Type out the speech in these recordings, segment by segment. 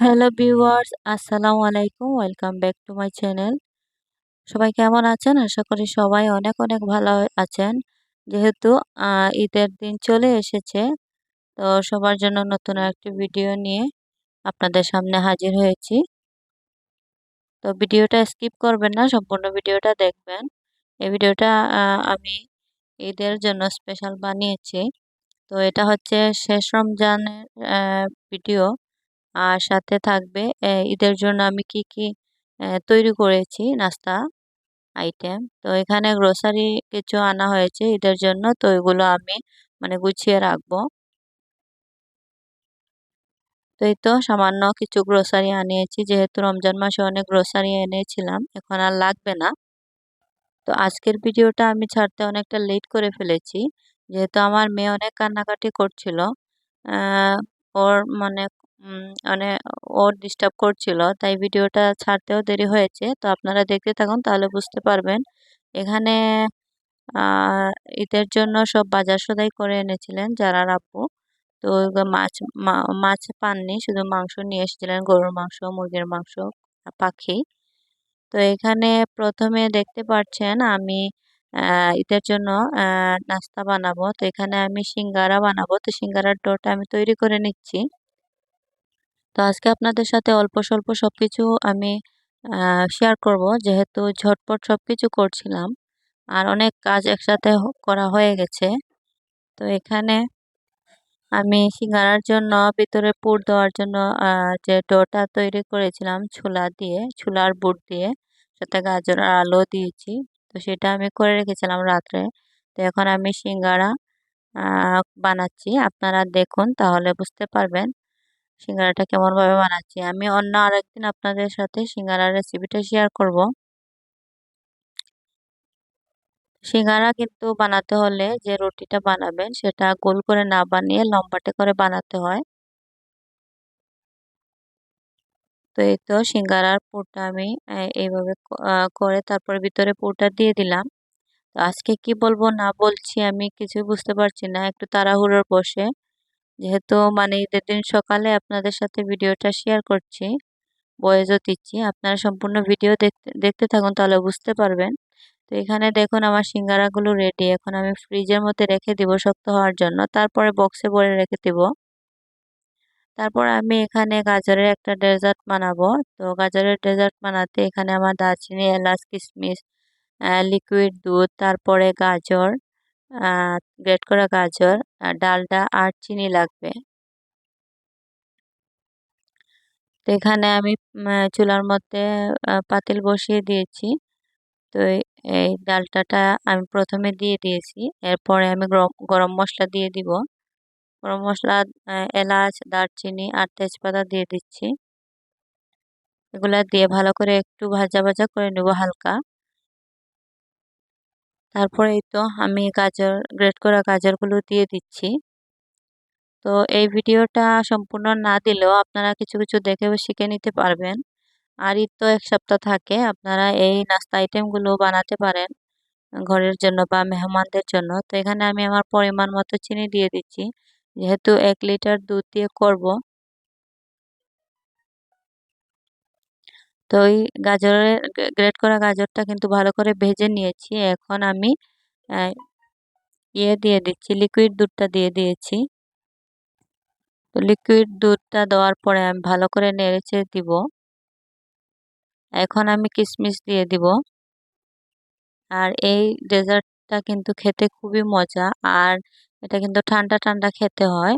Hello viewers, আসসালামু আলাইকুম। Welcome back to my channel. সবাই কেমন আছেন? আশা করি সবাই অনেক অনেক ভালো আছেন। যেহেতু ঈদের দিন চলে এসেছে, তো সবার জন্য নতুন একটি ভিডিও নিয়ে আপনাদের সামনে হাজির হয়েছি। তো ভিডিওটা স্কিপ করবেন না, সম্পূর্ণ ভিডিওটা দেখবেন। এই ভিডিওটা আমি ঈদের জন্য স্পেশাল বানিয়েছি। তো এটা হচ্ছে শেষ রমজানের ভিডিও। আর সাথে থাকবে। ঈদের জন্য আমি কি কি তৈরি করেছি? নাস্তা আইটেম তো এখানে গ্রোসারি কিছু আনা হয়েছে ঈদের জন্য। তো এগুলো আমি মানে গুছিয়ে রাখব। তো এই তো সামান্য কিছু গ্রোসারি আনিয়েছি। যেহেতু রমজান মাসে অনেক গ্রোসারি এনেছিলাম, এখন আর লাগবে না। তো আজকের ভিডিওটা আমি ছাড়তে অনেকটা লেট করে ফেলেছি। যেহেতু আমার মেয়ে অনেক কান্নাকাটি করছিল ওর মানে মানে ওর ডিস্টার্ব করছিল, তাই ভিডিওটা ছাড়তেও দেরি হয়েছে। তো আপনারা দেখতে থাকুন, তাহলে বুঝতে পারবেন। এখানে ঈদের জন্য সব বাজার সদাই করে এনেছিলেন, যারা রাব্বু তো মাছ মাছ পাননি, শুধু মাংস নিয়ে এসেছিলেন, গরুর মাংস, মুরগির মাংস পাখি। তো এখানে প্রথমে দেখতে পাচ্ছেন আমি ঈদের জন্য নাস্তা বানাবো। তো এখানে আমি সিঙ্গারা বানাবো। তো সিঙ্গারার ডোটা আমি তৈরি করে নিচ্ছি। তো আজকে আপনাদের সাথে অল্প স্বল্প সব কিছু আমি শেয়ার করব। যেহেতু ঝটপট সব কিছু করছিলাম, আর অনেক কাজ একসাথে করা হয়ে গেছে। তো এখানে আমি সিঙ্গারার জন্য, ভিতরে পুর দেওয়ার জন্য যে ডোটা তৈরি করেছিলাম, ছোলা দিয়ে, ছোলার বুট দিয়ে, সাথে গাজর আর আলো দিয়েছি। তো সেটা আমি করে রেখেছিলাম রাত্রে। তো এখন আমি সিঙ্গারা বানাচ্ছি। আপনারা দেখুন, তাহলে বুঝতে পারবেন। সিঙ্গারাটা কেমনভাবে বানাচ্ছি। আমি অন্য আরেকদিন আপনাদের সাথে সিঙ্গারার রেসিপিটা শেয়ার করব। সিঙ্গারা কিন্তু বানাতে হলে যে রুটিটা বানাবেন সেটা গোল করে না বানিয়ে লম্বাটে করে বানাতে হয়। তো এই তো সিঙ্গারার পুরটা আমি এইভাবে করে তারপর ভিতরে পুরটা দিয়ে দিলাম। তো আজকে কি বলব না বলছি আমি কিছু বুঝতে পারছি না। একটু তাড়াহুড়োর বসে। যেহেতু মানে ঈদের দিন সকালে আপনাদের সাথে ভিডিওটা শেয়ার করছি বয়েজও দিচ্ছি, আপনারা সম্পূর্ণ ভিডিও দেখতে দেখতে থাকুন তাহলে বুঝতে পারবেন। তো এখানে দেখুন আমার সিঙ্গারাগুলো রেডি এখন আমি ফ্রিজের মধ্যে রেখে দিব শক্ত হওয়ার জন্য, তারপরে বক্সে ভরে রেখে দিব। তারপর আমি এখানে গাজরের একটা ডেজার্ট বানাবো, তো গাজরের ডেজার্ট বানাতে এখানে আমার দারচিনি, এলাচ, কিশমিশ লিকুইড দুধ, তারপরে গাজর গ্রেট করা গাজর ডালটা আর চিনি লাগবে। তো এখানে আমি চুলার মধ্যে পাতিল বসিয়ে দিয়েছি। তো এই ডালটাটা আমি প্রথমে দিয়ে দিয়েছি। এরপরে আমি গরম মশলা দিয়ে দিব। গরম মশলা এলাচ, দারচিনি আর তেজপাতা দিয়ে দিচ্ছি। এগুলা দিয়ে ভালো করে একটু ভাজা ভাজা করে নেব হালকা। তারপরে এই তো আমি গাজর, গ্রেট করা গাজরগুলো দিয়ে দিচ্ছি। তো এই ভিডিওটা সম্পূর্ণ না দিলেও আপনারা কিছু কিছু দেখে শিখে নিতে পারবেন। আর ঈদ তো এক সপ্তাহ থাকে, আপনারা এই নাস্তা আইটেমগুলো বানাতে পারেন ঘরের জন্য বা মেহমানদের জন্য। তো এখানে আমি আমার পরিমাণ মতো চিনি দিয়ে দিচ্ছি। যেহেতু এক লিটার দুধ দিয়ে করব তো ওই গাজরের গ্রেট করা গাজরটা কিন্তু ভালো করে ভেজে নিয়েছি। এখন আমি ইয়ে দিয়ে দিচ্ছি লিকুইড দুধটা দিয়ে দিয়েছি। তো লিকুইড দুধটা দেওয়ার পরে আমি ভালো করে নেড়েছে দিব। এখন আমি কিশমিশ দিয়ে দিব। আর এই ডেজার্টটা কিন্তু খেতে খুবই মজা, আর এটা কিন্তু ঠান্ডা ঠান্ডা খেতে হয়,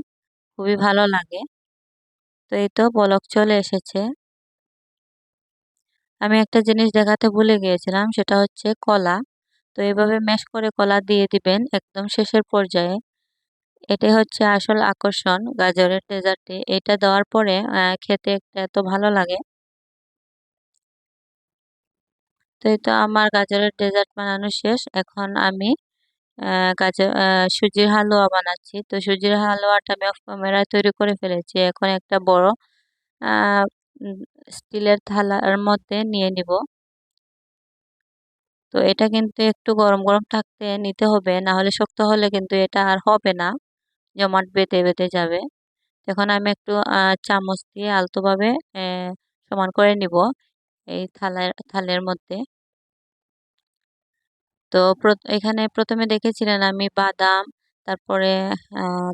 খুবই ভালো লাগে। তো এই তো বলক চলে এসেছে। আমি একটা জিনিস দেখাতে ভুলে গিয়েছিলাম, সেটা হচ্ছে কলা। তো এইভাবে ম্যাশ করে কলা দিয়ে দিবেন একদম শেষের পর্যায়ে। এটাই হচ্ছে আসল আকর্ষণ, গাজরের ডেজার্টে এটা দেওয়ার পরে খেতে একটা এত ভালো লাগে। তো এই তো আমার গাজরের ডেজার্ট বানানো শেষ। এখন আমি গাজর সুজির হালুয়া বানাচ্ছি। তো সুজির হালুয়াটা আমি অফ ক্যামেরায় তৈরি করে ফেলেছি। এখন একটা বড় স্টিলের থালার মধ্যে নিয়ে নিব। তো এটা কিন্তু একটু গরম গরম থাকতে নিতে হবে না হলে শক্ত হলে কিন্তু এটা আর হবে না, জমাট বেঁধে বেঁধে যাবে। এখন আমি একটু চামচ দিয়ে আলতোভাবে সমান করে নিব এই থালের থালের মধ্যে। তো এখানে প্রথমে দেখেছিলেন আমি বাদাম, তারপরে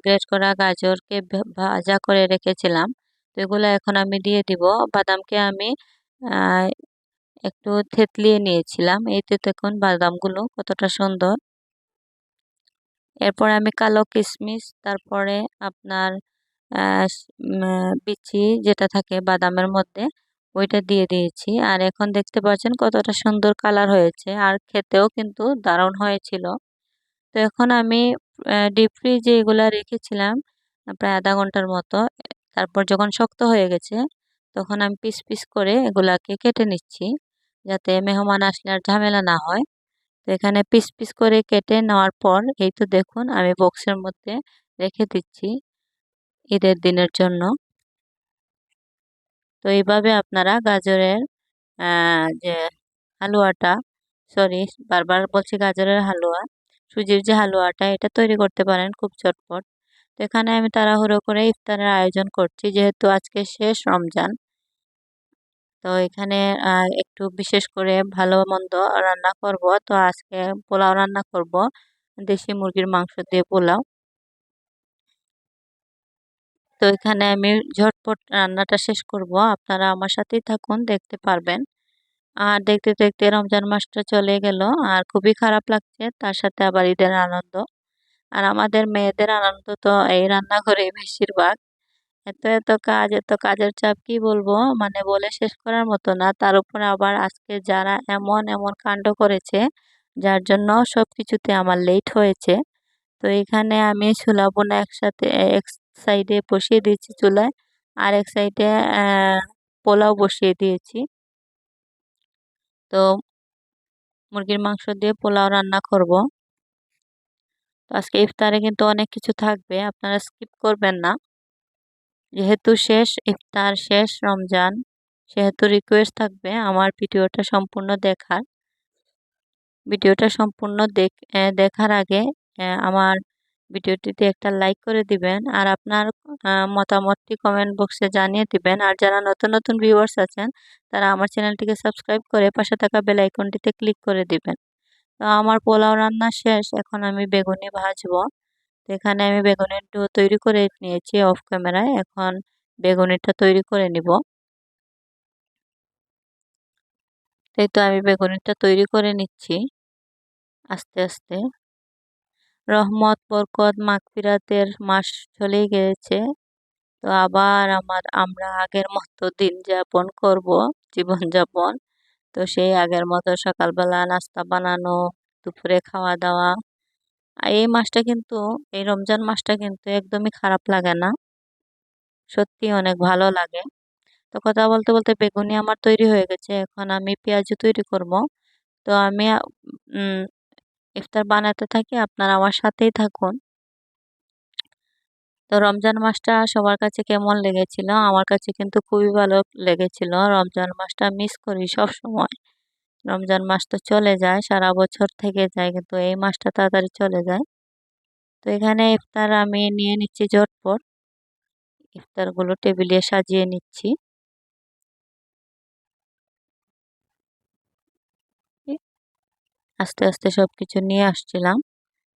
গ্রেট করা গাজরকে ভাজা করে রেখেছিলাম। এগুলো এখন আমি দিয়ে দিব। বাদামকে আমি একটু থেতলিয়ে নিয়েছিলাম। এই তো দেখুন বাদামগুলো কতটা সুন্দর। এরপরে আমি কালো কিশমিশ, তারপরে আপনার বিচি যেটা থাকে বাদামের মধ্যে, ওইটা দিয়ে দিয়েছি। আর এখন দেখতে পাচ্ছেন কতটা সুন্দর কালার হয়েছে। আর খেতেও কিন্তু দারুণ হয়েছিল। তো এখন আমি ডিপ ফ্রিজে এগুলা রেখেছিলাম, প্রায় আধা ঘণ্টার মতো। তারপর যখন শক্ত হয়ে গেছে, তখন আমি পিস পিস করে এগুলাকে কেটে নিচ্ছি, যাতে মেহমান আসলে আর ঝামেলা না হয়। তো এখানে পিস পিস করে কেটে নেওয়ার পর, এই তো দেখুন আমি বক্সের মধ্যে রেখে দিচ্ছি ঈদের দিনের জন্য। তো এইভাবে আপনারা গাজরের যে হালুয়াটা, সরি, বারবার বলছি গাজরের হালুয়া, সুজির যে হালুয়াটা, এটা তৈরি করতে পারেন খুব চটপট। এখানে আমি তাড়াহুড়ো করে ইফতারের আয়োজন করছি, যেহেতু আজকে শেষ রমজান। তো এখানে একটু বিশেষ করে ভালো মন্দ রান্না করব। তো আজকে পোলাও রান্না করব, দেশি মুরগির মাংস দিয়ে পোলাও। তো এখানে আমি ঝটপট রান্নাটা শেষ করব। আপনারা আমার সাথেই থাকুন, দেখতে পারবেন। আর দেখতে দেখতে রমজান মাসটা চলে গেল, আর খুবই খারাপ লাগছে, তার সাথে আবার ঈদের আনন্দ। আর আমাদের মেয়েদের আনন্দ তো এই রান্নাঘরে বেশিরভাগ। এত এত কাজ, এত কাজের চাপ কি বলব? মানে বলে শেষ করার মতো না। তার উপরে আবার আজকে যারা এমন এমন কাণ্ড করেছে, যার জন্য সব কিছুতে আমার লেট হয়েছে। তো এখানে আমি ছোলা বোনা একসাথে, এক সাইডে বসিয়ে দিয়েছি চুলায়, আর এক সাইডে পোলাও বসিয়ে দিয়েছি। তো মুরগির মাংস দিয়ে পোলাও রান্না করব। আজকে ইফতারে কিন্তু অনেক কিছু থাকবে, আপনারা স্কিপ করবেন না। যেহেতু শেষ, ইফতার শেষ, রমজান, সেহেতু রিকোয়েস্ট থাকবে আমার ভিডিওটা সম্পূর্ণ দেখার। ভিডিওটা সম্পূর্ণ দেখ দেখার আগে আমার ভিডিওটিতে একটা লাইক করে দিবেন আর আপনার মতামতটি কমেন্ট বক্সে জানিয়ে দিবেন। আর যারা নতুন নতুন ভিউয়ার্স আছেন, তারা আমার চ্যানেলটিকে সাবস্ক্রাইব করে পাশে থাকা বেল আইকনটিতে ক্লিক করে দিবেন। তো আমার পোলাও রান্না শেষ, এখন আমি বেগুনি ভাজবো। তো এখানে আমি বেগুনের ডো তৈরি করে নিয়েছি অফ ক্যামেরায় এখন বেগুনিটা তৈরি করে নিব। তাই তো আমি বেগুনিটা তৈরি করে নিচ্ছি, আস্তে আস্তে। রহমত, বরকত, মাগফিরাতের মাস চলেই গিয়েছে তো আবার আমার আমরা আগের মতো দিন যাপন করব জীবন যাপন তো সেই আগের মতো সকালবেলা নাস্তা বানানো, দুপুরে খাওয়া দাওয়া। এই মাসটা কিন্তু, এই রমজান মাসটা কিন্তু একদমই খারাপ লাগে না। সত্যি অনেক ভালো লাগে। তো কথা বলতে বলতে বেগুনি আমার তৈরি হয়ে গেছে। এখন আমি পেঁয়াজও তৈরি করব। তো আমি ইফতার বানাতে থাকি, আপনারা আমার সাথেই থাকুন। তো রমজান মাসটা সবার কাছে কেমন লেগেছিল? আমার কাছে কিন্তু খুবই ভালো লেগেছিল। রমজান মাসটা মিস করি সব সময়। রমজান মাস তো চলে যায়, সারা বছর থেকে যায়, কিন্তু এই মাসটা তাড়াতাড়ি চলে যায়। তো এখানে ইফতার আমি নিয়ে নিচ্ছি ঝটপট। ইফতারগুলো টেবিলে সাজিয়ে নিচ্ছি। আস্তে আস্তে সব কিছু নিয়ে আসছিলাম।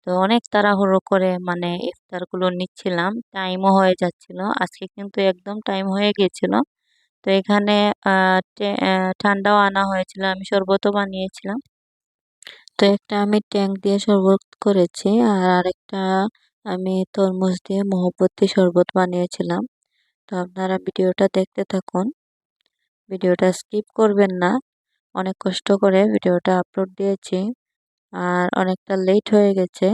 তো অনেক তাড়াহুড়ো করে মানে ইফতারগুলো নিচ্ছিলাম। টাইমও হয়ে যাচ্ছিল। আজকে কিন্তু একদম টাইম হয়ে গিয়েছিল। তো এখানে ঠান্ডাও আনা হয়েছিল। আমি শরবতও বানিয়েছিলাম। তো একটা আমি ট্যাঙ্ক দিয়ে শরবত করেছি আর আরেকটা আমি তরমুজ দিয়ে মহব্বতী শরবত বানিয়েছিলাম। তো আপনারা ভিডিওটা দেখতে থাকুন। ভিডিওটা স্কিপ করবেন না। অনেক কষ্ট করে ভিডিওটা আপলোড দিয়েছি। আর অনেকটা লেট হয়ে গেছে।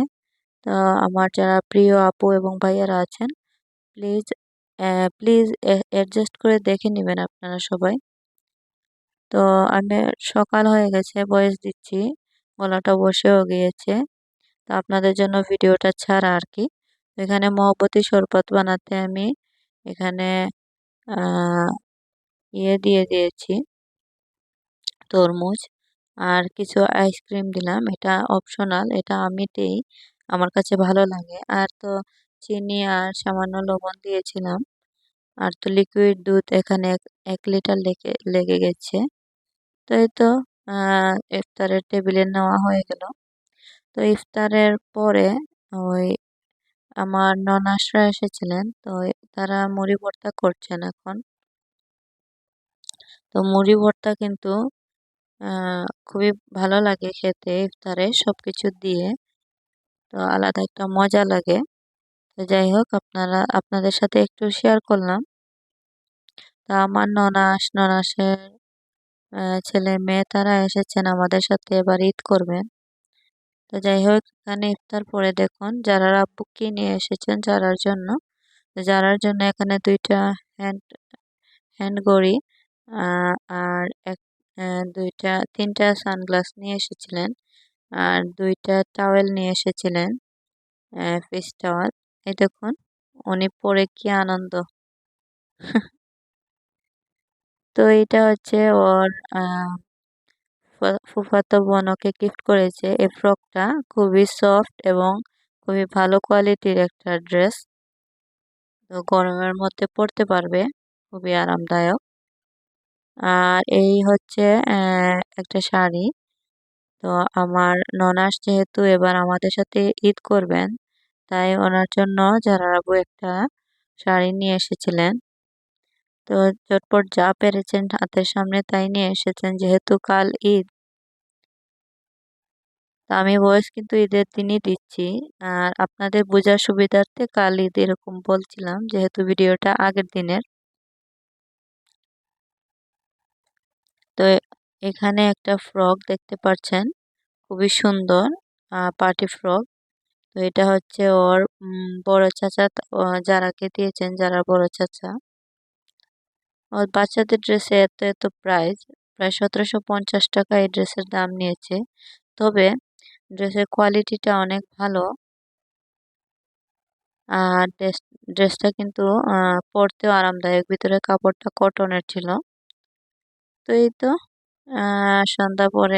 তো আমার যারা প্রিয় আপু এবং ভাইয়ারা আছেন প্লিজ প্লিজ অ্যাডজাস্ট করে দেখে নেবেন আপনারা সবাই। তো আমি সকাল হয়ে গেছে বয়স দিচ্ছি, গলাটা বসেও গিয়েছে। তো আপনাদের জন্য ভিডিওটা ছাড়া আর কি। এখানে মহব্বতী শরবত বানাতে আমি এখানে ইয়ে দিয়ে দিয়েছি, তরমুজ। আর কিছু আইসক্রিম দিলাম। এটা অপশনাল এটা আমি দিই আমার কাছে ভালো লাগে। আর তো চিনি আর সামান্য লবণ দিয়েছিলাম। আর তো লিকুইড দুধ এখানে এক এক লিটার লেগে লেগে গেছে। তো এই তো ইফতারের টেবিলে নেওয়া হয়ে গেল। তো ইফতারের পরে ওই আমার ননাসরা এসেছিলেন। তো তারা মুড়ি ভর্তা করছেন এখন। তো মুড়ি ভর্তা কিন্তু খুবই ভালো লাগে খেতে ইফতারে সব কিছু দিয়ে। তো আলাদা একটা মজা লাগে। তো যাই হোক, আপনারা, আপনাদের সাথে একটু শেয়ার করলাম। তা আমার ননাস, ননাসের ছেলে মেয়ে তারা এসেছেন আমাদের সাথে এবার ঈদ করবেন তো যাই হোক, এখানে ইফতার পরে দেখুন, যারা আব্বুকে নিয়ে এসেছেন যারার জন্য যারার জন্য এখানে দুইটা হ্যান্ড হ্যান্ড ঘড়ি আর এক দুইটা, তিনটা সানগ্লাস নিয়ে এসেছিলেন আর দুইটা টাওয়েল নিয়ে এসেছিলেন ফেস টাওয়াল এই দেখুন, উনি পরে কি আনন্দ। তো এটা হচ্ছে ওর ফুফাতো বোন ওকে গিফট করেছে। এই ফ্রকটা খুবই সফট এবং খুবই ভালো কোয়ালিটির একটা ড্রেস তো গরমের মধ্যে পরতে পারবে, খুবই আরামদায়ক। আর এই হচ্ছে একটা শাড়ি। তো আমার ননাস যেহেতু এবার আমাদের সাথে ঈদ করবেন, তাই ওনার জন্য যারা আবু একটা শাড়ি নিয়ে এসেছিলেন। তো চটপট যা পেরেছেন হাতের সামনে তাই নিয়ে এসেছেন, যেহেতু কাল ঈদ। তা আমি ভয়েস কিন্তু ঈদের দিনই দিচ্ছি। আর আপনাদের বোঝার সুবিধার্থে কাল ঈদ এরকম বলছিলাম, যেহেতু ভিডিওটা আগের দিনের। তো এখানে একটা ফ্রক দেখতে পারছেন, খুবই সুন্দর পার্টি ফ্রক। তো এটা হচ্ছে ওর, উম, বড় চাচা যারাকে দিয়েছেন, যারা বড় চাচা। ওর বাচ্চাদের ড্রেসে এত এত প্রাইস প্রায় সতেরোশো পঞ্চাশ টাকা এই ড্রেসের দাম নিয়েছে। তবে ড্রেসের কোয়ালিটিটা অনেক ভালো। আর ড্রেস, ড্রেসটা কিন্তু পরতেও আরামদায়ক। ভিতরে কাপড়টা কটনের ছিল। তো এই তো সন্ধ্যা পরে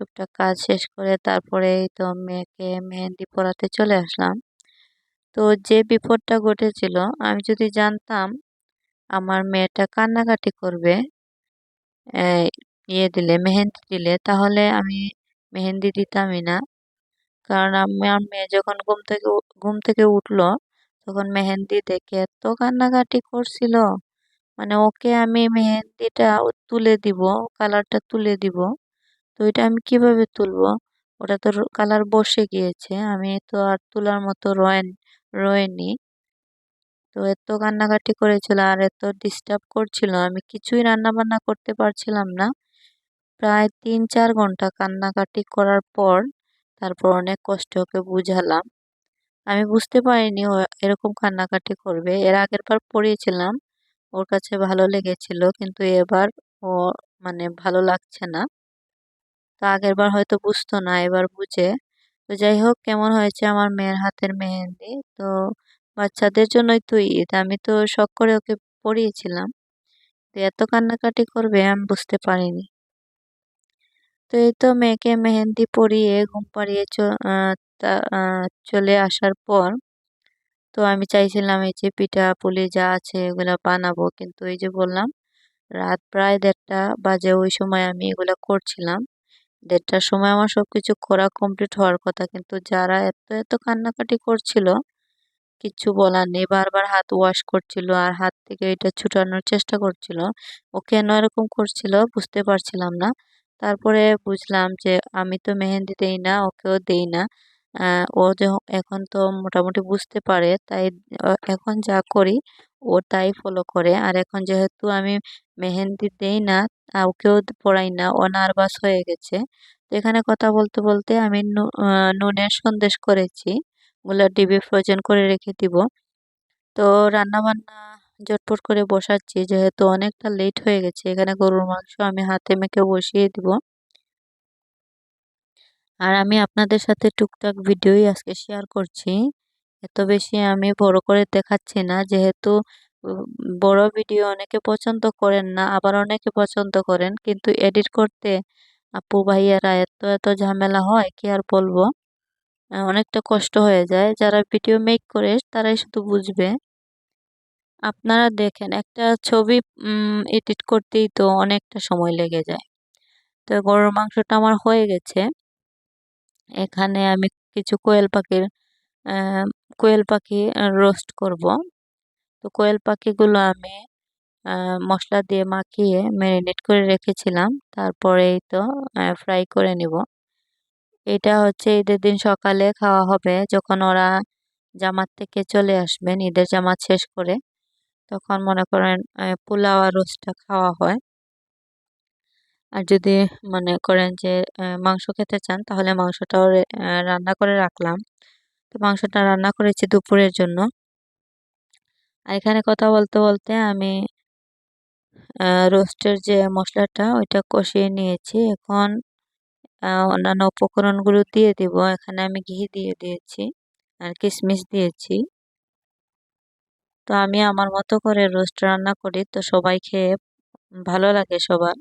টুকটাক কাজ শেষ করে তারপরে এই তো মেয়েকে মেহেন্দি পরাতে চলে আসলাম। তো যে বিপদটা ঘটেছিল, আমি যদি জানতাম আমার মেয়েটা কান্নাকাটি করবে ইয়ে দিলে, মেহেন্দি দিলে, তাহলে আমি মেহেন্দি দিতামই না। কারণ আমার মেয়ে যখন ঘুম থেকে ঘুম থেকে উঠল, তখন মেহেন্দি দেখে এত কান্নাকাটি করছিল। মানে ওকে আমি মেহেন্দিটা তুলে দিব, কালারটা তুলে দিব। তো এটা আমি কীভাবে তুলবো? ওটা তো কালার বসে গিয়েছে, আমি তো আর তোলার মতো রয়েন, রয়েনি। তো এত কান্নাকাটি করেছিল আর এত ডিস্টার্ব করছিল, আমি কিছুই রান্না বান্না করতে পারছিলাম না। প্রায় তিন চার ঘণ্টা কান্নাকাটি করার পর, তারপর অনেক কষ্ট ওকে বুঝালাম। আমি বুঝতে পারিনি এরকম কান্নাকাটি করবে, এর আগের বার পড়িয়েছিলাম। ওর কাছে ভালো লেগেছিল, কিন্তু এবার ও মানে ভালো লাগছে না। তো আগের বার হয়তো বুঝতো না, এবার বুঝে। তো যাই হোক, কেমন হয়েছে আমার মেয়ের হাতের মেহেন্দি? তো বাচ্চাদের জন্যই তো ঈদ, আমি তো শখ করে ওকে পড়িয়েছিলাম তো এত কান্নাকাটি করবে, আমি বুঝতে পারিনি। তো এই তো মেয়েকে মেহেন্দি পরিয়ে, ঘুম পাড়িয়ে চলে আসার পর তো আমি চাইছিলাম এই যে পিঠা, পুলি যা আছে এগুলো বানাবো। কিন্তু এই যে বললাম, রাত প্রায় দেড়টা বাজে ওই সময় আমি এগুলো করছিলাম। দেড়টার সময় আমার সব কিছু করা কমপ্লিট হওয়ার কথা। কিন্তু যারা এত এত কান্নাকাটি করছিল কিচ্ছু বলার নেই। বারবার হাত ওয়াশ করছিল আর হাত থেকে এটা ছুটানোর চেষ্টা করছিল। ও কেন এরকম করছিল বুঝতে পারছিলাম না। তারপরে বুঝলাম যে আমি তো মেহেন্দি দেই না, ওকেও দেই না। ও এখন তো মোটামুটি বুঝতে পারে, তাই এখন যা করি, ও তাই ফলো করে। আর এখন যেহেতু আমি মেহেন্দি দেই না ওকেও পড়াই না, ও নার্ভাস হয়ে গেছে, তো এখানে কথা বলতে বলতে আমি নুনের সন্দেশ করেছি ওগুলো ডিবে ফ্রোজেন করে রেখে দিব। তো রান্না বান্না ঝটপট করে বসাচ্ছি, যেহেতু অনেকটা লেট হয়ে গেছে, এখানে গরুর মাংস আমি হাতে মেখে বসিয়ে দিব। আর আমি আপনাদের সাথে টুকটাক ভিডিওই আজকে শেয়ার করছি। এত বেশি আমি বড় করে দেখাচ্ছি না, যেহেতু বড় ভিডিও অনেকে পছন্দ করেন না, আবার অনেকে পছন্দ করেন, কিন্তু এডিট করতে আপু, ভাইয়ারা এত এত ঝামেলা হয়, কি আর বলব? অনেকটা কষ্ট হয়ে যায়। যারা ভিডিও মেক করে, তারাই শুধু বুঝবে। আপনারা দেখেন, একটা ছবি এডিট করতেই তো অনেকটা সময় লেগে যায়। তো গরুর মাংসটা আমার হয়ে গেছে। এখানে আমি কিছু কোয়েল পাখির কোয়েল পাখি রোস্ট করব। তো কোয়েল পাখিগুলো আমি মশলা দিয়ে মাখিয়ে ম্যারিনেট করে রেখেছিলাম। তারপরেই তো ফ্রাই করে নিব। এটা হচ্ছে ঈদের দিন সকালে খাওয়া হবে। যখন ওরা জামাত থেকে চলে আসবেন, ঈদের জামাত শেষ করে, তখন মনে করেন পোলাও আর রোস্টটা খাওয়া হয়। আর যদি মনে করেন যে মাংস খেতে চান, তাহলে মাংসটাও রান্না করে রাখলাম। তো মাংসটা রান্না করেছি দুপুরের জন্য। আর এখানে কথা বলতে বলতে আমি রোস্টের যে মশলাটা, ওইটা কষিয়ে নিয়েছি। এখন অন্যান্য উপকরণগুলো দিয়ে দিব। এখানে আমি ঘি দিয়ে দিয়েছি আর কিশমিশ দিয়েছি। তো আমি আমার মতো করে রোস্ট রান্না করি। তো সবাই খেয়ে ভালো লাগে সবার।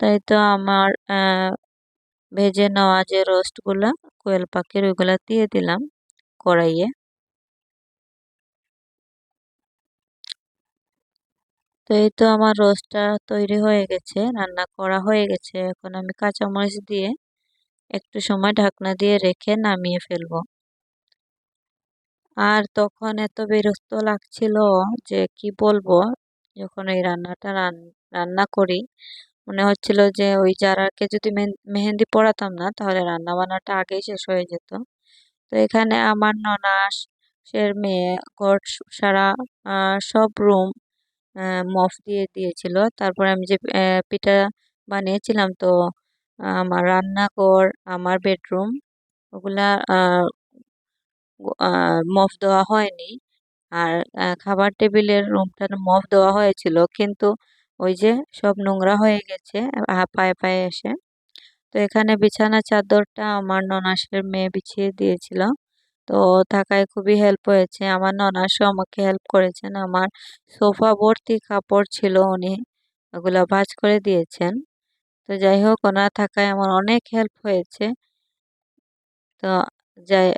তাই তো আমার ভেজে নেওয়া যে রোস্টগুলো, কোয়েল পাখির ওইগুলা দিয়ে দিলাম কড়াইয়ে। তো এই তো আমার রোস্টটা তৈরি হয়ে গেছে, রান্না করা হয়ে গেছে। এখন আমি কাঁচামরিচ দিয়ে একটু সময় ঢাকনা দিয়ে রেখে নামিয়ে ফেলব। আর তখন এত বিরক্ত লাগছিল যে কি বলব, যখন এই রান্নাটা রান্না করি মনে হচ্ছিল যে ওই যারাকে যদি মেহেন্দি পড়াতাম না, তাহলে রান্না বান্নাটা আগেই শেষ হয়ে যেত। তো এখানে আমার ননাস সের মেয়ে ঘর সারা সব রুম মফ দিয়ে দিয়েছিল। তারপর আমি যে পিঠা বানিয়েছিলাম, তো আমার রান্নাঘর, আমার বেডরুম, ওগুলা মফ দেওয়া হয়নি। আর খাবার টেবিলের রুমটা মফ দেওয়া হয়েছিল। কিন্তু ওই যে সব নোংরা হয়ে গেছে পায়ে পায়ে এসে। তো এখানে বিছানা চাদরটা আমার ননাসের মেয়ে বিছিয়ে দিয়েছিল। তো থাকায় খুবই হেল্প হয়েছে। আমার ননাসও আমাকে হেল্প করেছেন। আমার সোফা ভর্তি কাপড় ছিল উনি, ওগুলো ভাজ করে দিয়েছেন। তো যাই হোক, ওনার থাকায় আমার অনেক হেল্প হয়েছে। তো যাই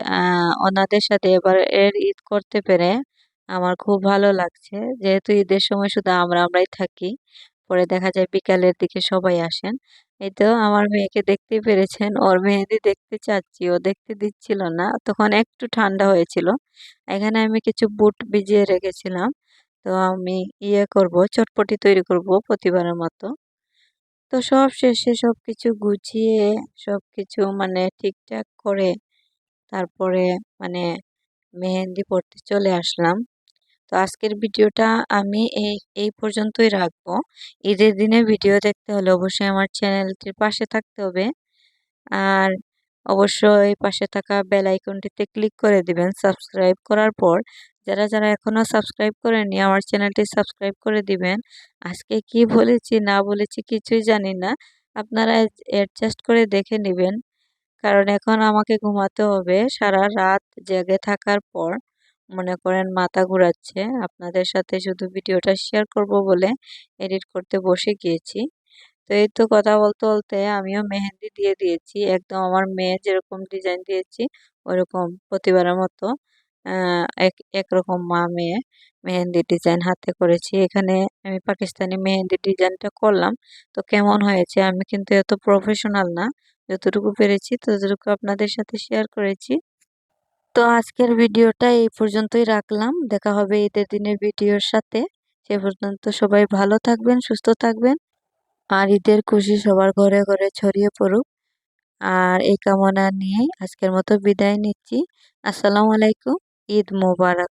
ওনাদের সাথে এবার এর ঈদ করতে পেরে আমার খুব ভালো লাগছে। যেহেতু ঈদের সময় শুধু আমরা, আমরাই থাকি, পরে দেখা যায় বিকালের দিকে সবাই আসেন। এই তো আমার মেয়েকে দেখতেই পেরেছেন, ওর মেহেদি দেখতে চাচ্ছি, ও দেখতে দিচ্ছিল না, তখন একটু ঠান্ডা হয়েছিল। এখানে আমি কিছু বুট ভিজিয়ে রেখেছিলাম, তো আমি ইয়ে করব, চটপটি তৈরি করব প্রতিবারের মতো। তো সব শেষে সব কিছু গুছিয়ে সব কিছু মানে ঠিকঠাক করে, তারপরে মানে মেহেন্দি পড়তে চলে আসলাম। তো আজকের ভিডিওটা আমি এই এই পর্যন্তই রাখব। ঈদের দিনে ভিডিও দেখতে হলে অবশ্যই আমার চ্যানেলটির পাশে থাকতে হবে। আর অবশ্যই পাশে থাকা বেল আইকনটিতে ক্লিক করে দিবেন সাবস্ক্রাইব করার পর। যারা যারা এখনও সাবস্ক্রাইব করেনি আমার চ্যানেলটি সাবস্ক্রাইব করে দিবেন। আজকে কি বলেছি, না বলেছি কিছুই জানি না। আপনারা অ্যাডজাস্ট করে দেখে নেবেন। কারণ এখন আমাকে ঘুমাতে হবে সারা রাত জেগে থাকার পর। মনে করেন মাথা ঘুরাচ্ছে। আপনাদের সাথে শুধু ভিডিওটা শেয়ার করব বলে এডিট করতে বসে গিয়েছি। তো এই তো কথা বলতে বলতে আমিও মেহেন্দি দিয়ে দিয়েছি। একদম আমার মেয়ে যেরকম ডিজাইন দিয়েছি, ওরকম প্রতিবারের মতো এক, একরকম মা মেয়ে মেহেন্দি ডিজাইন হাতে করেছি। এখানে আমি পাকিস্তানি মেহেন্দি ডিজাইনটা করলাম। তো কেমন হয়েছে? আমি কিন্তু এত প্রফেশনাল না। যতটুকু পেরেছি, ততটুকু আপনাদের সাথে শেয়ার করেছি। তো আজকের ভিডিওটা এই পর্যন্তই রাখলাম। দেখা হবে ঈদের দিনের ভিডিওর সাথে। সে পর্যন্ত সবাই ভালো থাকবেন, সুস্থ থাকবেন আর ঈদের খুশি সবার ঘরে ঘরে ছড়িয়ে পড়ুক। আর এই কামনা নিয়েই আজকের মতো বিদায় নিচ্ছি। আসসালামু আলাইকুম। ঈদ মোবারক।